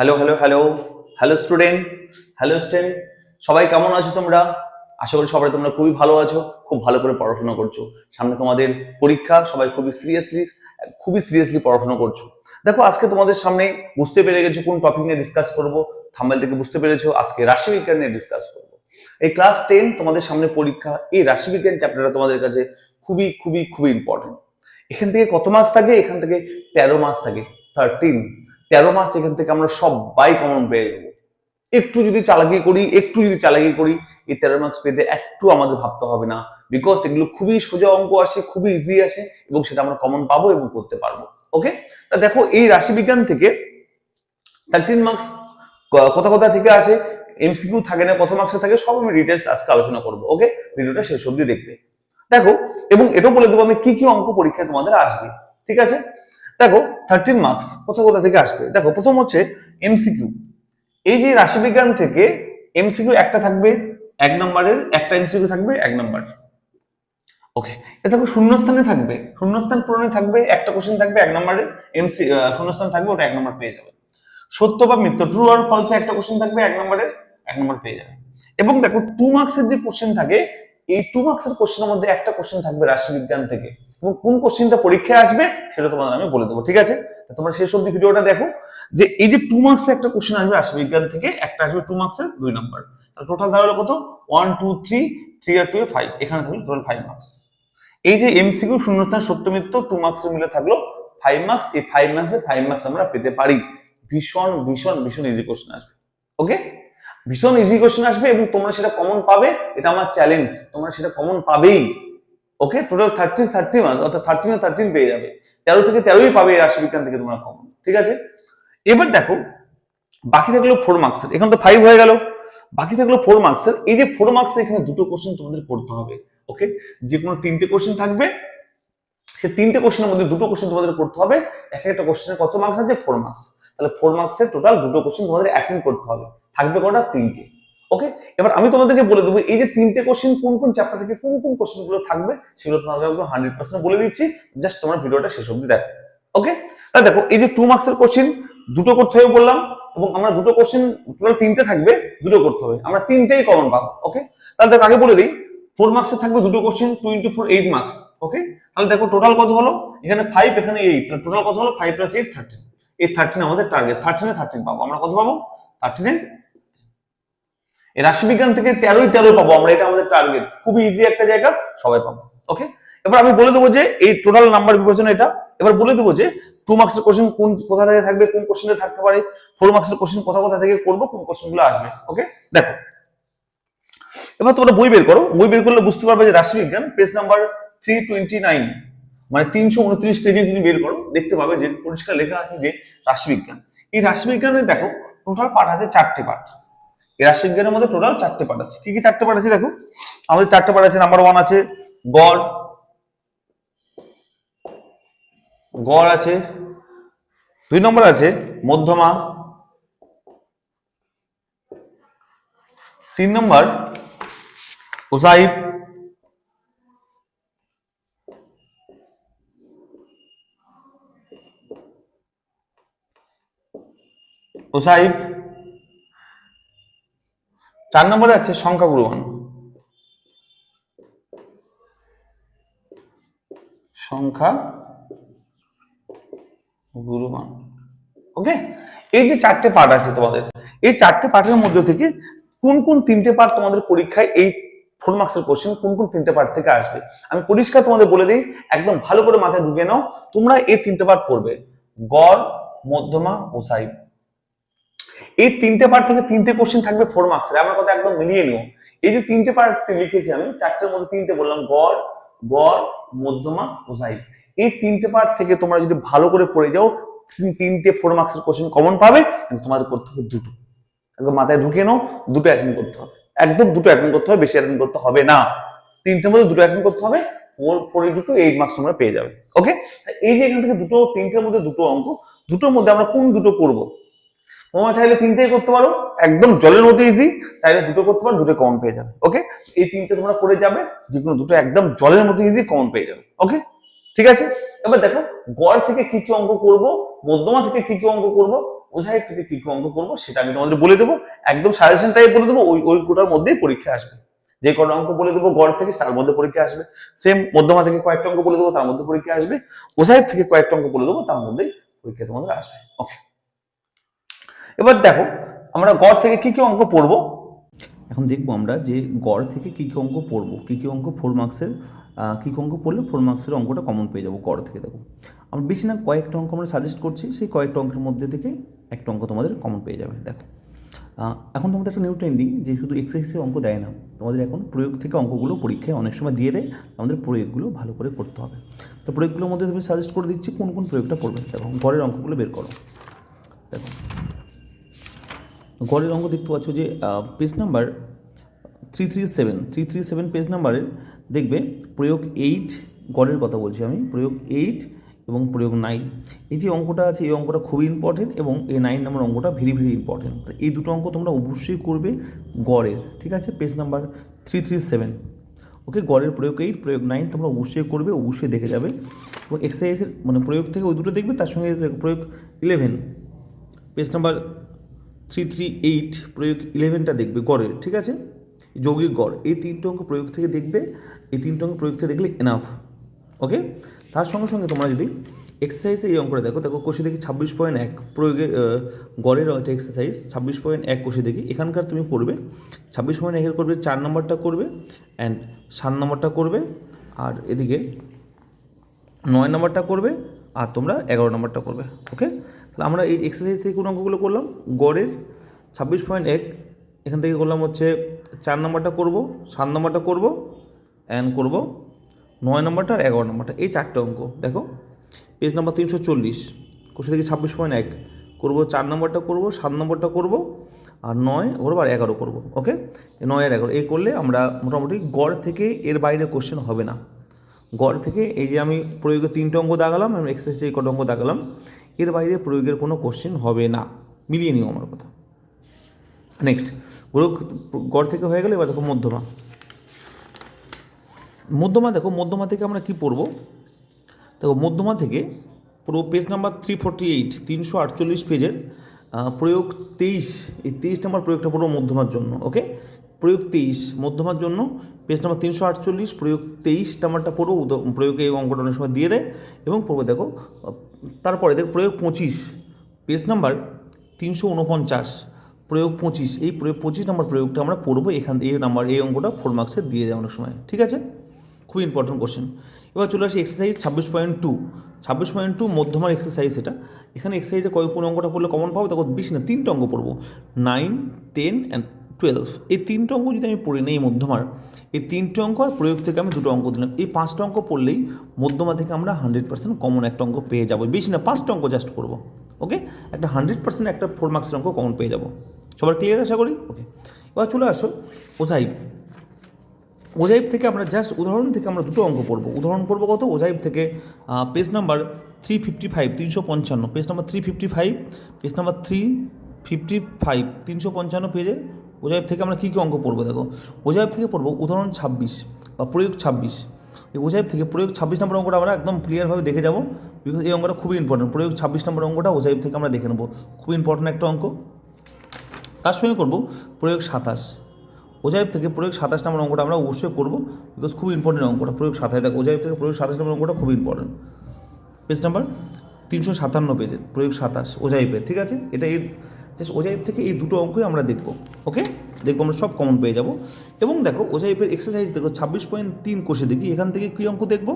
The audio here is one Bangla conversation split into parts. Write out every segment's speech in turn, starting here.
Hello hello hello hello student hello student সবাই কেমন আছো তোমরা? আশা করি সবাই তোমরা খুবই ভালো আছো, খুব ভালো করে পড়াশোনা করছ। সামনে তোমাদের পরীক্ষা, সবাই খুবই সিরিয়াসলি খুবই সিরিয়াসলি পড়াশোনা করছ। দেখো, আজকে তোমাদের সামনে বুঝতে পেরে গেছো কোন টপিক নিয়ে ডিসকাস করব। থাম্বেল থেকে বুঝতে পেরেছ, আজকে রাশিবিজ্ঞান নিয়ে ডিসকাস করব। এই ক্লাস টেন তোমাদের সামনে পরীক্ষা, এই রাশিবিজ্ঞান চ্যাপ্টারটা তোমাদের কাছে খুবই খুবই খুবই ইম্পর্টেন্ট এখান থেকে কত মার্কস থাকে? এখান থেকে তেরো মার্কস থাকে। থার্টিন তেরো মাস এখান থেকে আমরা সবাই কমন পেয়ে যাব। একটু যদি চালাকি করি, একটু যদি চালাকি করি, এই তেরো মার্কস পেতে একটু আমাদের ভাবতে হবে না। বিকজ এগুলো খুবই সোজা অঙ্ক আসে, খুবই ইজি আসে এবং সেটা আমরা কমন পাবো এবং করতে পারব। ওকে তা দেখো, এই রাশিবিজ্ঞান থেকে থার্টিন মার্কস কোথা কোথা থেকে আসে? এমসিকিউ থাকে না, কত মার্কসে থাকে? সব আমি ডিটেলস আজকে আলোচনা করব। ওকে ভিডিওটা শেষ অব্দি দেখবে। দেখো, এবং এটাও বলে দেবো আমি কি কি অঙ্ক পরীক্ষায় তোমাদের আসবে। ঠিক আছে? দেখো থার্টিন মার্কস কোথা কোথা থেকে আসবে? দেখো, প্রথম হচ্ছে এমসিকিউ এই যে রাশিবিজ্ঞান থেকে এমসিকিউ একটা থাকবে, এক নম্বরের একটা এমসিকিউ থাকবে, এক নম্বর। ওকে এটা দেখো, শূন্যস্থানে থাকবে, শূন্যস্থান পূরণে থাকবে, একটা কোশ্চেন থাকবে, এক নম্বরের এমসি শূন্যস্থান থাকবে, ওটা এক নম্বর পেয়ে যাবে। সত্য বা মিথ্য ট্রু আর ফলসে একটা কোশ্চেন থাকবে, এক নম্বরের এক নম্বর পেয়ে যাবে। এবং দেখো টু মার্কসের যে কোশ্চেন থাকে এই টু মার্কসের কোশ্চেনের মধ্যে একটা কোশ্চেন থাকবে রাশিবিজ্ঞান থেকে। এবং কোন কোশ্চেনটা পরীক্ষায় আসবে সেটা তোমাদের আমি বলে দেবো, ঠিক আছে? তোমরা শেষ অব্দি ভিডিওটা দেখো যে এই যে টু মার্কসের একটা কোশ্চেন আসবে রাশিবিজ্ঞান থেকে, একটা আসবে টু মার্কসের দুই নম্বর টোটাল দাঁড়াল কত? ওয়ান টু থ্রি থ্রি আর টু ফাইভ এখানে থাকল টোটাল ফাইভ মার্কস এই যে এমসিকিউ শূন্যস্থান সত্যমিত্র টু মার্কস মিলে থাকল ফাইভ মার্কস এই ফাইভ মার্কসে ফাইভ মার্কস আমরা পেতে পারি। ভীষণ ভীষণ ভীষণ ইজি কোশ্চেন আসবে। ওকে ভীষণ ইজি কোশ্চেন আসবে এবং তোমরা সেটা কমন পাবে। এটা আমার চ্যালেঞ্জ তোমরা সেটা কমন পাবেই। Okay total thirty thirty marks অর্থাৎ থার্টিন থার্টিন পেয়ে যাবে। তেরো থেকে তেরোই পাবে এই রাশিবিজ্ঞান থেকে তোমরা কমন ঠিক আছে? এবার দেখো, বাকি থাকল ফোর মার্কসের এখানে তো ফাইভ হয়ে গেল। বাকি থাকল ফোর মার্কসের এই যে ফোর মার্কসের এখানে দুটো কোশ্চেন তোমাদের করতে হবে। ওকে যে কোনো তিনটে কোশ্চেন থাকবে। সে তিনটে কোশ্চেনের মধ্যে দুটো কোশ্চেন তোমাদের করতে হবে। এক একটা কোশ্চেনের কত মার্কস আছে? ফোর মার্কস তাহলে ফোর মার্কসের টোটাল দুটো কোশ্চেন তোমাদের অ্যাটেন্ড করতে হবে। থাকবে কটা তিনটে। ওকে এবার আমি তোমাদেরকে বলে দেবো, এই যে তিনটে কোশ্চেন কোন কোন চ্যাপ্টার থেকে কোন কোন কোশ্চেনগুলো থাকবে, সেগুলো একদম হান্ড্রেড পার্সেন্ট বলে দিচ্ছি। জাস্ট তোমার ভিডিওটা শেষ অব্দি দেখো। ওকে তাহলে দেখো, এই যে টু মার্কসের কোশ্চেন দুটো করতে হবে বললাম, এবং আমরা দুটো কোশ্চেন টোটাল তিনটে থাকবে, দুটো করতে হবে। আমরা তিনটেই কমন পাবো। ওকে তাহলে দেখো, আগে বলে দিই ফোর মার্কসের থাকবে দুটো question two into four eight marks okay তাহলে দেখো টোটাল কত হলো? এখানে ফাইভ এখানে এইট টোটাল কত হলো? ফাইভ প্লাস এইট থার্টিন এই থার্টিন আমাদের টার্গেট থার্টিনে থার্টিন পাবো। আমরা কত পাবো? থার্টিনে রাশিবিজ্ঞান থেকে তেরোই তেরোই পাবো আমরা, এটা আমাদের টার্গেট খুবই ইজি একটা জায়গা, সবাই পাবো ওকে এবার আমি বলে দেবো যে এই টোটাল নাম্বার বিবেচনা এটা, এবার বলে দেবো যে টু মার্কসের কোশ্চেন কোন কোথা থেকে থাকবে, কোন কোশ্চেনে থাকতে পারে ফোর মার্কসের কোশ্চেন কোথা কোথা থেকে করব, কোন কোশ্চেনগুলো আসবে ওকে দেখো, এবার তোমরা বই বের করো, বই বের করলে বুঝতে পারবে যে রাশিবিজ্ঞান page number three twenty nine মানে তিনশো উনত্রিশ পেজে যদি বের করো, দেখতে পাবে যে পরিষ্কার লেখা আছে যে রাশিবিজ্ঞান। এই রাশিবিজ্ঞানে দেখো টোটাল পাঠ আছে চারটে পাঠ। রাশিবিজ্ঞানের মধ্যে টোটাল চারটে পার্ট আছে। কি কি চারটে পার্ট আছে দেখো? আমাদের চারটে পার্ট আছে নাম্বার ওয়ান আছে গড়। গড় আছে, দুই নম্বর আছে মধ্যমা। তিন নম্বর ওসাইব ওসাইব চার নম্বরে আছে সংখ্যা গুরুমান। সংখ্যা গুরুমান। ওকে এই যে চারটে পার্ট আছে তোমাদের, এই চারটে পার্টের মধ্যে থেকে কোন কোন তিনটে পার্ট তোমাদের পরীক্ষায় এই ফোর মার্কসের কোশ্চেন কোন কোন তিনটে পার্ট থেকে আসবে? আমি পরিষ্কার তোমাদের বলে দিই, একদম ভালো করে মাথায় ঢুকে নাও, তোমরা এই তিনটে পার্ট পড়বে। গড়, মধ্যমা ও সাইব। এই তিনটে পার্ট থেকে তিনটে কোশ্চেন থাকবে ফোর মার্কসের আমার কথা একদম মিলিয়ে নিও। এই যে তিনটে পার্ট লিখেছি আমি, চারটের মধ্যে তিনটে বললাম গড় গড়, মধ্যমা ও এই তিনটে পার্ট থেকে তোমরা যদি ভালো করে পড়ে যাও তিনটে ফোর মার্কসের কোশ্চেন কমন পাবে তোমাদের করতে হবে দুটো। একদম মাথায় ঢুকিয়ে নাও, দুটো অ্যাটেন্ড করতে হবে। একদম দুটো অ্যাটেন্ড করতে হবে, বেশি অ্যাটেন্ড করতে হবে না। তিনটের মধ্যে দুটো অ্যাটেন্ড করতে হবে four four into two eight marks তোমরা পেয়ে যাবে। ওকে এই যে এখান থেকে দুটো, তিনটের মধ্যে দুটো অঙ্ক, দুটোর মধ্যে আমরা কোন দুটো করব? তোমরা চাইলে তিনটেই করতে পারো। একদম জলের মতো ইজি চাইলে দুটো করতে পারো, দুটো কমন পেয়ে যাবে ওকে এই তিনটে তোমরা করে যাবে, যে কোনো দুটো একদম জলের মতো ইজি কমন পেয়ে যাবে ওকে ঠিক আছে? এবার দেখো, গড় থেকে কি কি অঙ্ক করব, মধ্যমা থেকে কি কি অঙ্ক করব ওসাইড থেকে কি কি অঙ্ক করব, সেটা আমি তোমাদের বলে দেবো। একদম সাজেশন টাইপ বলে দেবো, ওই ওই কোটার মধ্যেই পরীক্ষা আসবে। যে কটা অঙ্ক বলে দেবো গড় থেকে, তার মধ্যে পরীক্ষা আসবে। সেম মধ্যমা থেকে কয়েকটা অঙ্ক বলে দেবো, তার মধ্যে পরীক্ষা আসবে। ওঝাই থেকে কয়েকটা অঙ্ক বলে দেবো, তার মধ্যেই পরীক্ষা তোমাদের আসবে ওকে এবার দেখো, আমরা গড় থেকে কি কি অঙ্ক পড়ব? এখন দেখব আমরা যে গড় থেকে কী কী অঙ্ক পড়ব, কী কী অঙ্ক ফোর মার্কসের কী কী অঙ্ক পড়লে ফোর মার্কসের অঙ্কটা কমন পেয়ে যাব গড় থেকে, দেখো। আমরা বেশি না, কয়েকটা অঙ্ক আমরা সাজেস্ট করছি, সেই কয়েকটা অঙ্কের মধ্যে থেকে একটা অঙ্ক তোমাদের কমন পেয়ে যাবে, দেখো। এখন তোমাদের একটা নিউ ট্রেন্ডিং যে শুধু এক্সারসাইজের অঙ্ক দেয় না, তোমাদের এখন প্রয়োগ থেকে অঙ্কগুলো পরীক্ষায় অনেক সময় দিয়ে দেয়, আমাদের প্রয়োগগুলো ভালো করে করতে হবে। তো প্রয়োগগুলোর মধ্যে তুমি সাজেস্ট করে দিচ্ছি কোন কোন প্রয়োগটা পড়বে, দেখো ঘরের অঙ্কগুলো বের করো। গড়ের অঙ্ক দেখতে পাচ্ছ যে page number three three seven three three seven page নাম্বারের দেখবে প্রয়োগ এইট গড়ের কথা বলছি আমি, প্রয়োগ এইট এবং প্রয়োগ নাইন এই যে অঙ্কটা আছে, এই অঙ্কটা খুবই ইম্পর্টেন্ট এবং এই নাইন নাম্বার অঙ্কটা ভেরি ভেরি ইম্পর্টেন্ট এই দুটো অঙ্ক তোমরা অবশ্যই করবে গড়ের, ঠিক আছে? Page number three three seven okay গড়ের প্রয়োগ এইট প্রয়োগ নাইন তোমরা অবশ্যই করবে, অবশ্যই দেখে যাবে। এবং এক্সারসাইজের মানে প্রয়োগ থেকে ওই দুটো দেখবে, তার সঙ্গে প্রয়োগ eleven page number three three eight প্রয়োগ ইলেভেনটা দেখবে গড়ের ঠিক আছে? যৌগিক গড়, এই তিনটে অঙ্ক প্রয়োগ থেকে দেখবে, এই তিনটে অঙ্ক প্রয়োগ থেকে দেখলে এনাফ ওকে তার সঙ্গে সঙ্গে তোমরা যদি এক্সারসাইজে এই অঙ্কটা দেখো দেখো কোষে দেখি ছাব্বিশ পয়েন্ট এক প্রয়োগের গড়ের একটা এক্সারসাইজ ছাব্বিশ পয়েন্ট এক কোষে দেখি, এখানকার তুমি করবে, ছাব্বিশ পয়েন্ট একের করবে, চার নম্বরটা করবে অ্যান্ড সাত নম্বরটা করবে, আর এদিকে নয় নম্বরটা করবে, আর তোমরা এগারো নম্বরটা করবে ওকে তাহলে আমরা এই এক্সারসাইজ থেকে কোন অঙ্কগুলো করলাম? গড়ের ছাব্বিশ পয়েন্ট এক, এখান থেকে করলাম হচ্ছে চার নম্বরটা করব, সাত নম্বরটা করব অ্যান্ড করব নয় নম্বরটা আর এগারো নম্বরটা। এই চারটে অঙ্ক, দেখো। পেজ নাম্বার তিনশো চল্লিশ কোষে থেকে ছাব্বিশ পয়েন্ট এক, করব চার নম্বরটা করব, সাত নম্বরটা করব, আর নয় করব আর এগারো করব ওকে নয় আর এগারো, এই করলে আমরা মোটামুটি গড় থেকে এর বাইরে কোশ্চেন হবে না। গড় থেকে এই যে আমি প্রয়োগে তিনটে অঙ্ক দাগালাম এবং এক্সারসাইজে কটা অঙ্ক দাগালাম। এর বাইরে প্রয়োগের কোনো কোশ্চেন হবে না। মিলিয়ে নিও আমার কথা। নেক্সট গ্রহ গড় থেকে হয়ে গেলে, এবার দেখো মধ্যমা। মধ্যমা দেখো, মধ্যমা থেকে আমরা কি পড়ব? দেখো, মধ্যমা থেকে পুরো page number three forty eight তিনশো আটচল্লিশ পেজের প্রয়োগ তেইশ, এই তেইশ নাম্বার প্রয়োগটা পড়ব মধ্যমার জন্য ওকে প্রয়োগ তেইশ মধ্যমার জন্য। পেজ নাম্বার তিনশো আটচল্লিশ, প্রয়োগ তেইশ নাম্বারটা পড়ব উদ- প্রয়োগে এই অঙ্কটা অনেক সময় দিয়ে দেয় এবং পড়ব দেখো তারপরে দেখো প্রয়োগ পঁচিশ, পেজ নাম্বার তিনশো উনপঞ্চাশ, প্রয়োগ পঁচিশ, এই প্রয়োগ পঁচিশ নাম্বার প্রয়োগটা আমরা পড়ব এখান, এই নাম্বার এই অঙ্কটা ফোর মার্কসের দিয়ে দেয় অনেক সময়, ঠিক আছে? খুব ইম্পর্টেন্ট কোশ্চেন এবার চলে আসি এক্সারসাইজ ছাব্বিশ পয়েন্ট টু ছাব্বিশ পয়েন্ট টু মধ্যমার এক্সারসাইজ এটা। এখানে এক্সারসাইজে কয় কোন অঙ্কটা পড়লে কমন পাবো? তখন বেশি না, তিনটে অঙ্ক পড়ব। নাইন টেন অ্যান্ড টুয়েলভ এই তিনটে অঙ্ক যদি আমি পড়ি নিই মধ্যমার, এই তিনটে অঙ্ক আর প্রয়োগ থেকে আমি দুটো অঙ্ক দিলাম। এই পাঁচটা অঙ্ক পড়লেই মধ্যমা থেকে আমরা হান্ড্রেড পার্সেন্ট কমন একটা অঙ্ক পেয়ে যাব। বেশি না, পাঁচটা অঙ্ক জাস্ট করব। ওকে একটা হান্ড্রেড পার্সেন্ট একটা ফোর মার্কসের অঙ্ক কমন পেয়ে যাব। সবার ক্লিয়ার আশা করি? ওকে এবার চলে আসো ওজাইব। ওজাইব থেকে আমরা জাস্ট উদাহরণ থেকে আমরা দুটো অঙ্ক পড়ব। উদাহরণ পড়ব কত? ওজাইব থেকে page number three fifty five তিনশো পঞ্চান্ন। Page number three fifty five page number three fifty five তিনশো পঞ্চান্ন পেজে ওজাইব থেকে আমরা কী কী অঙ্ক পড়ব দেখো? ওজাইব থেকে পড়ব উদাহরণ ছাব্বিশ বা প্রয়োগ ছাব্বিশ। এই ওজাইব থেকে প্রয়োগ ছাব্বিশ নম্বর অঙ্কটা আমরা একদম ক্লিয়ারভাবে দেখে যাব বিকজ এই অঙ্কটা খুবই ইম্পর্টেন্ট প্রয়োগ ছাব্বিশ নম্বর অঙ্কটা ওজাইব থেকে আমরা দেখে নেব। খুব ইম্পর্টেন্ট একটা অঙ্ক। তার সঙ্গে করব প্রয়োগ সাতাশ। ওজাইব থেকে প্রয়োগ সাতাশ নম্বর অঙ্কটা আমরা অবশ্যই করব বিকজ খুব ইম্পর্টেন্ট অঙ্কটা, প্রয়োগ সাতাশ। দেখো, ওজাইব থেকে প্রয়োগ সাতাশ নম্বর অঙ্কটা খুব ইম্পর্টেন্ট পেজ নাম্বার তিনশো সাতান্ন পেজের প্রয়োগ সাতাশ, ওজাইবের, ঠিক আছে? এটা এই জাস্ট ওজাইব থেকে এই দুটো অঙ্কই আমরা দেখব ওকে দেখব আমরা সব কমন পেয়ে যাব। এবং দেখো ওজাইবের এক্সারসাইজ দেখো, ছাব্বিশ পয়েন্ট তিন কোষে দেখি, এখান থেকে কী অঙ্ক দেখব?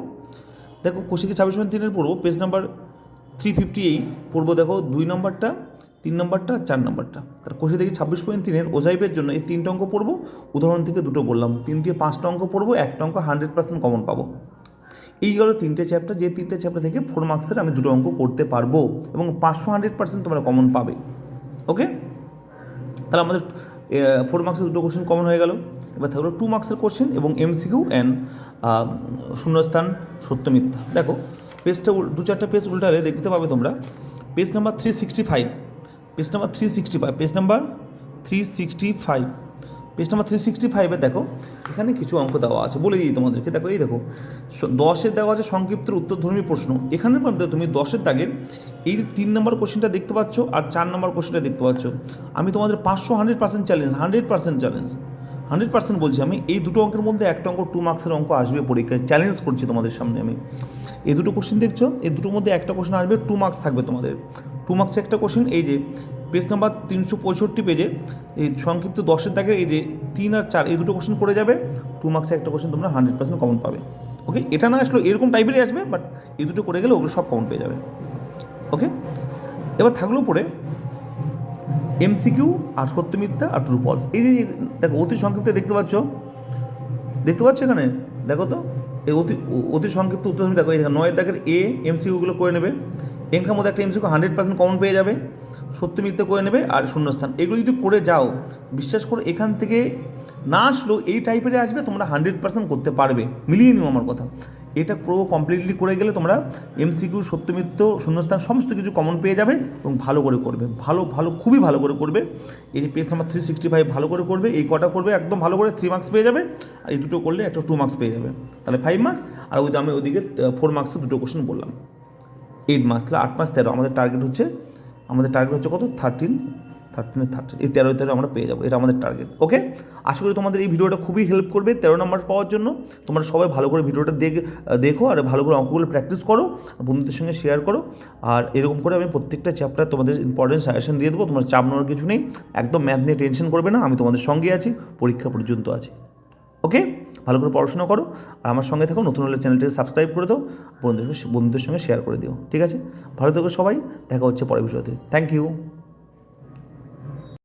দেখো কোষিকে ছাব্বিশ পয়েন্ট তিনের পড়ব? Page number three fifty eight পড়ব, দেখো, দুই নম্বরটা তিন নম্বরটা চার নম্বরটা তার কোষে দেখি ছাব্বিশ পয়েন্ট তিনের ওজাইবের জন্য এই তিনটা অঙ্ক পড়ব। উদাহরণ থেকে দুটো বললাম, তিন দিয়ে পাঁচটা অঙ্ক পড়ব, একটা অঙ্ক হান্ড্রেড পার্সেন্ট কমন পাবো। এই গেল তিনটে চ্যাপ্টার যে তিনটে চ্যাপ্টার থেকে ফোর মার্কসের আমি দুটো অঙ্ক করতে পারব, এবং পাঁচশো হান্ড্রেড পার্সেন্ট তোমরা কমন পাবে। ওকে তাহলে আমাদের ফোর মার্কসের দুটো কোশ্চেন কমন হয়ে গেল। এবার থাকল টু মার্ক্সের কোশ্চেন এবং এমসিকিউ অ্যান্ড শূন্যস্থান সত্য মিথ্যা। দেখো পেজটা দু চারটা পেজ উল্টালে দেখতে পাবে তোমরা। Page number three sixty five page number three sixty five page number three sixty five page number three sixty ফাইভে দেখো, এখানে কিছু অঙ্ক দেওয়া আছে। বলে দিই তোমাদেরকে, দেখো, এই দেখো দশের দেওয়া আছে সংক্ষিপ্তের উত্তরধর্মী প্রশ্ন। এখানে মধ্যে তুমি দশের দাগের এই তিন নম্বর কোশ্চেনটা দেখতে পাচ্ছ আর চার নম্বর কোশ্চেনটা দেখতে পাচ্ছ। আমি তোমাদের পাঁচশো hundred percent challenge hundred percent challenge hundred percent বলছি আমি, এই দুটো অঙ্কের মধ্যে একটা অঙ্ক টু মার্কসের অঙ্ক আসবে পরীক্ষায় চ্যালেঞ্জ করছি তোমাদের সামনে আমি। এই দুটো কোশ্চেন দেখছ, এই দুটোর মধ্যে একটা কোশ্চেন আসবে টু মার্কস থাকবে তোমাদের। টু মার্কসে একটা কোশ্চেন এই যে পেজ নাম্বার তিনশো পঁয়ষট্টি পেজে এই সংক্ষিপ্ত দশের দাগে এই যে তিন আর চার, এই দুটো কোশ্চেন করে যাবে। টু মার্কসে একটা কোশ্চেন তোমরা হান্ড্রেড পার্সেন্ট কমন পাবে। ওকে এটা না আসলেও এরকম টাইপেরই আসবে বাট এই দুটো করে গেলে ওগুলো সব কমন পেয়ে যাবে। ওকে এবার থাকল পরে এমসিকিউ আর সত্য মিথ্যা আর ট্রু ফলস এই যে দেখো, অতি সংক্ষিপ্ত দেখতে পাচ্ছ? দেখতে পাচ্ছ এখানে? দেখো তো, এই অতি অতি সংক্ষিপ্ত উত্তর দেখো, এই নয়ের দাগের এ এমসিকিউগুলো করে নেবে। এনকার মধ্যে একটা এমসিকিউ হান্ড্রেড পার্সেন্ট কমন পেয়ে যাবে সত্য মিথ্যা করে নেবে আর শূন্যস্থান। এগুলো যদি করে যাও, বিশ্বাস করো এখান থেকে না আসলেও এই টাইপের আসবে, তোমরা হান্ড্রেড পার্সেন্ট করতে পারবে। মিলিয়ে নিও আমার কথা। এটা পুরো কমপ্লিটলি করে গেলে তোমরা এমসিকিউ সত্যমিত্র শূন্যস্থান সমস্ত কিছু কমন পেয়ে যাবে এবং ভালো করে করবে। ভালো ভালো, খুবই ভালো করে করবে। এই যে page number three sixty five ভালো করে করবে, এই কটা করবে, একদম ভালো করে থ্রি মার্কস পেয়ে যাবে আর এই দুটো করলে একটা টু মার্কস পেয়ে যাবে। তাহলে ফাইভ মার্কস আর ওই আমি ওইদিকে ফোর মার্কসে দুটো কোশ্চেন বললাম। এইট মাস তাহলে আট মাস তেরো, আমাদের টার্গেট হচ্ছে, আমাদের টার্গেট হচ্ছে কত? থার্টিন থার্টিনে থার্টিন এই তেরো তেরো আমরা পেয়ে যাব, এটা আমাদের টার্গেট ওকে আশা করি তোমাদের এই ভিডিওটা খুবই হেল্প করবে, তেরো নম্বর পাওয়ার জন্য। তোমরা সবাই ভালো করে ভিডিওটা দেখ দেখো, আর ভালো করে অঙ্কগুলো প্র্যাকটিস করো বন্ধুদের সঙ্গে শেয়ার করো, আর এরকম করে আমি প্রত্যেকটা চ্যাপ্টার তোমাদের ইম্পর্টেন্ট সাজেশন দিয়ে দেবো, তোমার চাপ নেওয়ার কিছু নেই, একদম ম্যাথ নিয়ে টেনশন করবে না, আমি তোমাদের সঙ্গে আছি, পরীক্ষা পর্যন্ত আছি। ওকে? ভালো করে পড়াশোনা করো। আর আমার সঙ্গে থাকো, নতুন হলে চ্যানেলটিকে সাবস্ক্রাইব করে দাও, বন্ধুদের বন্ধুদের সঙ্গে শেয়ার করে দিও, ঠিক আছে? ভালো থেকো সবাই, দেখা হচ্ছে পরের ভিডিওতে। Thank you